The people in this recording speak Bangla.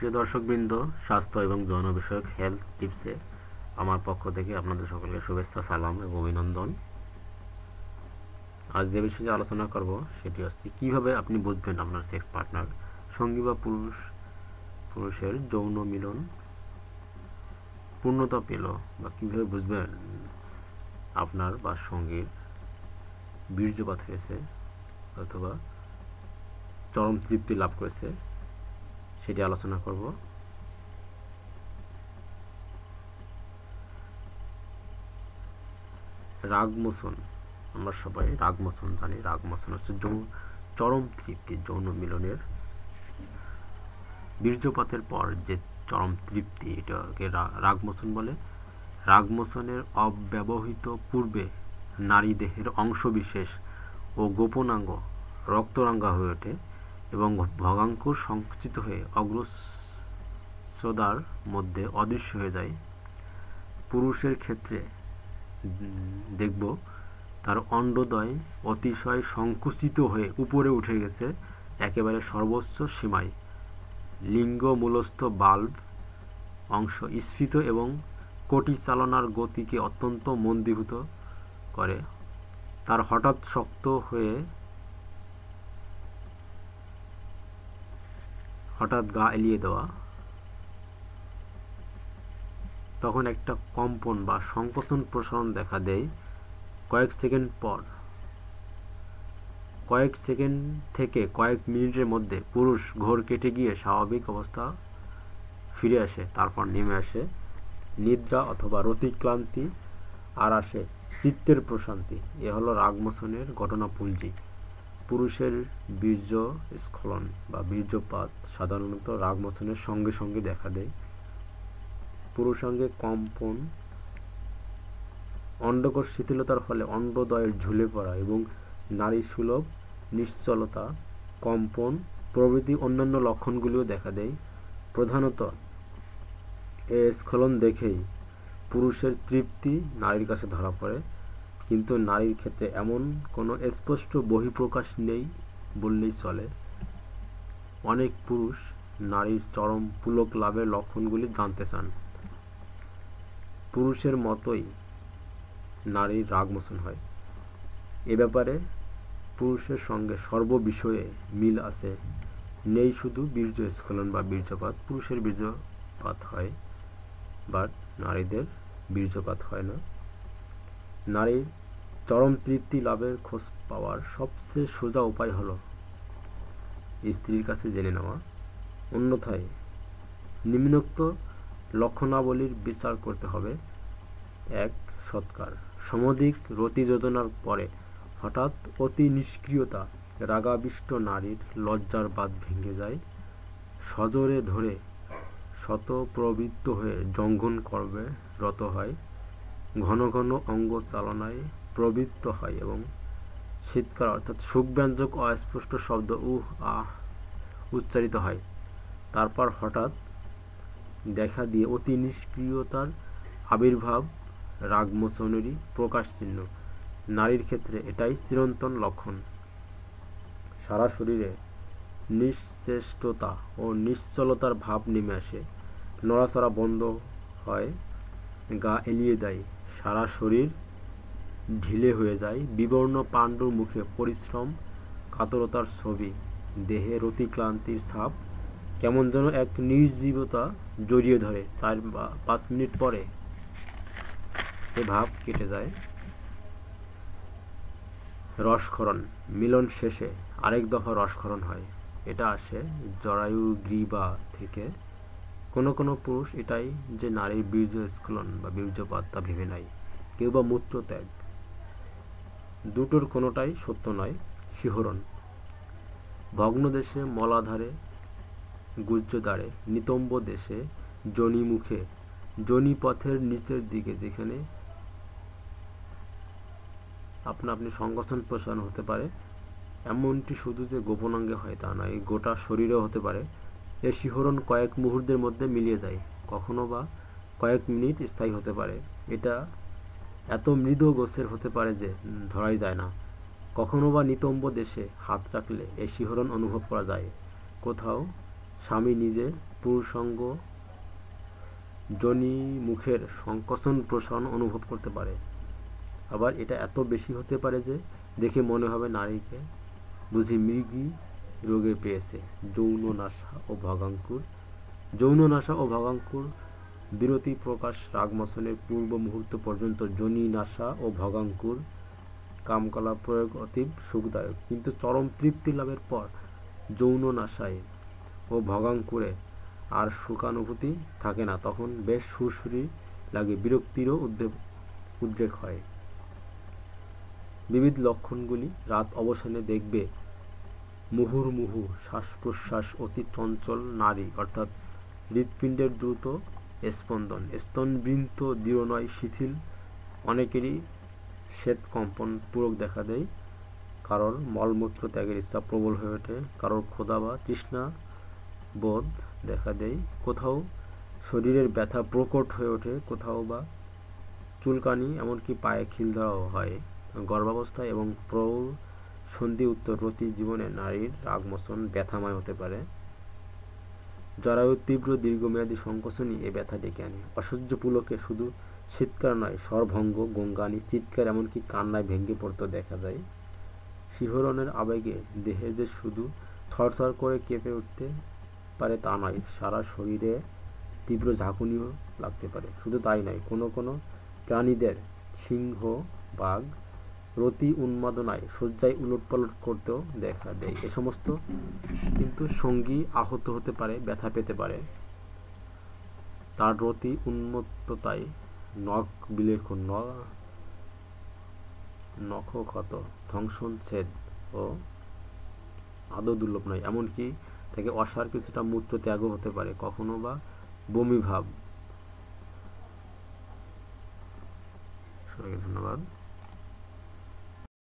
প্রিয় দর্শকবৃন্দ, স্বাস্থ্য এবং যৌন বিষয়ক হেলথ টিপসে আমার পক্ষ থেকে আপনাদের সকলকে শুভেচ্ছা, সালাম এবং অভিনন্দন। আজ যে বিষয়ে আলোচনা করব, সেটি হচ্ছে কীভাবে আপনি বুঝবেন আপনার সেক্স পার্টনার সঙ্গী বা পুরুষ, পুরুষের যৌন মিলন, পূর্ণতা পেল বা কীভাবে বুঝবেন আপনার বা সঙ্গীর বীর্যপাত হয়েছে অথবা চরম তৃপ্তি লাভ করেছে। সেটি আলোচনা করব। রাগ মোচন আমরা সবাই রাগ মোচন জানি। রাগ মোচন হচ্ছে চরম তৃপ্তি, যৌন মিলনের। বীর্যপাতের পর যে চরম তৃপ্তি, এটাকে রাগ মোচন বলে। রাগ মোচনের অব্যবহৃত পূর্বে নারী দেহের অংশবিশেষ ও গোপনাঙ্গ রক্তরাঙ্গা হয়ে ওঠে। এবং ভগাঙ্কুর সংকুচিত হয়ে অগ্রসদার মধ্যে অদৃশ্য হয়ে যায়। পুরুষের ক্ষেত্রে দেখব, তার অন্ডদয় অতিশয় সংকুচিত হয়ে উপরে উঠে গেছে, একেবারে সর্বোচ্চ সীমায়। লিঙ্গ মূলস্থ বাল্ব অংশ স্ফীত এবং কোটি চালনার গতিকে অত্যন্ত মন্দীভূত করে। তার হঠাৎ শক্ত হয়ে হঠাৎ গা এলিয়ে দেওয়া, তখন একটা কম্পন বা সংকোচন প্রসারণ দেখা দেয় কয়েক সেকেন্ড পর। কয়েক সেকেন্ড থেকে কয়েক মিনিটের মধ্যে পুরুষ ঘোর কেটে গিয়ে স্বাভাবিক অবস্থা ফিরে আসে, তারপর নেমে আসে। নিদ্রা অথবা রতিক্লান্তি আর আসে চিত্তের প্রশান্তি। এ হলো রাগমোচনের ঘটনাপুঞ্জি। পুরুষের বীর্য স্খলন বা বীর্যপাত সাধারণত রাগমোচনের সঙ্গে সঙ্গে দেখা দেয়। পুরুষাঙ্গে কম্পন অন্ডকোষ শিথিলতার ফলে অন্ডদয়ের ঝুলে পড়া এবং নারী সুলভ নিশ্চলতা, কম্পন প্রভৃতি অন্যান্য লক্ষণগুলিও দেখা দেয়। প্রধানত এ স্খলন দেখেই পুরুষের তৃপ্তি নারীর কাছে ধরা পড়ে। কিন্তু নারীর ক্ষেত্রে এমন কোনো স্পষ্ট বহিঃপ্রকাশ নেই বললেই চলে। অনেক পুরুষ নারীর চরম পুলক লাভের লক্ষণগুলি জানতে চান। পুরুষের মতোই নারীর রাগ মোচন হয়। এ ব্যাপারে পুরুষের সঙ্গে সর্ববিষয়ে মিল আছে। নেই শুধু বীর্য স্খলন বা বীর্যপাত, পুরুষের বীর্যপাত হয়, বাট নারীদের বীর্যপাত হয় না। নারীর চরম তৃপ্তি লাভের খোঁজ পাওয়ার সবচেয়ে সোজা উপায় হল স্ত্রীর কাছে জেনে নেওয়া। অন্যথায় নিম্নোক্ত লক্ষণাবলীর বিচার করতে হবে। এক, সৎকার। সমধিক রতি যোজনার পরে হঠাৎ অতি নিষ্ক্রিয়তা, রাগাবিষ্ট নারীর লজ্জার বাদ ভেঙে যায়। সজোরে ধরে শত প্রবৃত্ত হয়ে জঙ্ঘন করবে রত হয়। ঘন ঘন অঙ্গ চালনায় প্রবৃত্ত হয় এবং শীতকাল অর্থাৎ সুখব্যঞ্জক অস্পষ্ট শব্দ উহ, আহ উচ্চারিত হয়। তারপর হঠাৎ দেখা দিয়ে অতি নিষ্ক্রিয়তার আবির্ভাব রাগমোচনেরই প্রকাশ চিহ্ন নারীর ক্ষেত্রে এটাই চিরন্তন লক্ষণ। সারা শরীরে নিশ্চেষ্টতা ও নিশ্চলতার ভাব নেমে আসে। নড়াচড়া বন্ধ হয়, গা এলিয়ে দেয়। সারা শরীর ঢিলে হয়ে যায়। বিবর্ণ পাণ্ডুর মুখে পরিশ্রম, কাতরতার ছবি, দেহে রতিক্লান্তির ছাপ, কেমন যেন এক নির্জীবতা জড়িয়ে ধরে চার পাঁচ মিনিট পরে। এ ভাব কেটে যায়। রসক্ষরণ মিলন শেষে আরেক দফা রসক্ষরণ হয়। এটা আসে জরায়ু গ্রীবা থেকে। কোনো কোনো পুরুষ এটাই যে নারীর বীর্য স্খলন বা বীর্যপাত তা ভেবে নেয়। কেউ বা মূত্র ত্যাগ। দুটোর কোনোটাই সত্য নয়, শিহরণ। ভগ্নদেশে মলাধারে গুজ্জদ্বারে নিতম্ব দেশে, জনিমুখে, জনিপথের নিচের দিকে যেখানে আপনা আপনি সংগঠন প্রসারণ হতে পারে, এমনটি শুধু যে গোপনাঙ্গে হয় তা নয়, গোটা শরীরেও হতে পারে। এর শিহরণ কয়েক মুহূর্তের মধ্যে মিলিয়ে যায়, কখনো বা কয়েক মিনিট স্থায়ী হতে পারে। এটা এত মৃদু গোছের হতে পারে যে ধরাই যায় না। কখনো বা নিতম্ব দেশে হাত রাখলে এই শিহরণ অনুভব করা যায়। কোথাও স্বামী নিজে পুরুষাঙ্গ যোনি মুখের সংকোচন প্রসারণ অনুভব করতে পারে। আবার এটা এত বেশি হতে পারে যে, দেখে মনে হবে নারীকে বুঝি মৃগী রোগে পেয়েছে। যৌন নাশা ও ভগাঙ্কুর, যৌন নাশা ও ভগাঙ্কুর বিরতি প্রকাশ রাগমোচনের পূর্ব মুহূর্ত পর্যন্ত যোনি নাশা ও ভগাঙ্কুর কামকলা প্রয়োগ অতীব সুখদায়ক, কিন্তু চরম তৃপ্তি লাভের পর যৌন নাশায় ও ভগাঙ্কুরে আর সুখানুভূতি থাকে না। তখন বেশ সুরসুরি লাগে, বিরক্তিরও উদ্বেগ উদ্রেক হয়। বিবিধ লক্ষণগুলি রাত অবসানে দেখবে। মুহুর্মুহু শ্বাস প্রশ্বাস অতি চঞ্চল নারী, অর্থাৎ হৃৎপিণ্ডের দ্রুত স্পন্দন। স্তনবৃন্ত দৃঢ় নয়, শিথিল। অনেকেরই শ্বেত কম্পন পূরক দেখা দেয়। কারোর মলমূত্র ত্যাগের ইচ্ছা প্রবল হয়ে ওঠে। কারোর ক্ষুধা বা তৃষ্ণা বোধ দেখা দেয়। কোথাও শরীরের ব্যথা প্রকট হয়ে ওঠে, কোথাও বা চুলকানি, এমনকি পায়ে খিল ধরাও হয়। গর্ভাবস্থায় এবং প্রৌঢ় সন্ধি উত্তরবর্তী জীবনে নারীর রাগমোচন ব্যথাময় হতে পারে। জরায়ুর তীব্র দীর্ঘমেয়াদী সংকোচনই এ ব্যথা ডেকে আনে। অসহ্য পুলকে শুধু চিৎকার নয়, স্বরভঙ্গ, গঙ্গানি, চিৎকার এমনকি কান্নায় ভেঙে পড়তে দেখা যায়। শিহরণের আবেগে দেহে যে শুধু থরথর করে কেঁপে উঠতে পারে তা নয়, সারা শরীরে তীব্র ঝাঁকুনিও লাগতে পারে। শুধু তাই নয়, কোনো কোনো প্রাণীদের সিংহ, বাঘ রতি উন্মাদনায় শয্যায় উলটপালট করতেও দেখা দেয়। এ সমস্ত কিন্তু সঙ্গী আহত হতে পারে, ব্যথা পেতে পারে। তার রতি উন্মত্ততায় নখ বিলেখ নখক্ষত ধ্বংসচ্ছেদ ও আদৌ দুর্লভ নয়। এমনকি থেকে অসার কিছুটা মূত্র ত্যাগও হতে পারে, কখনো বা বমি ভাব। ধন্যবাদ।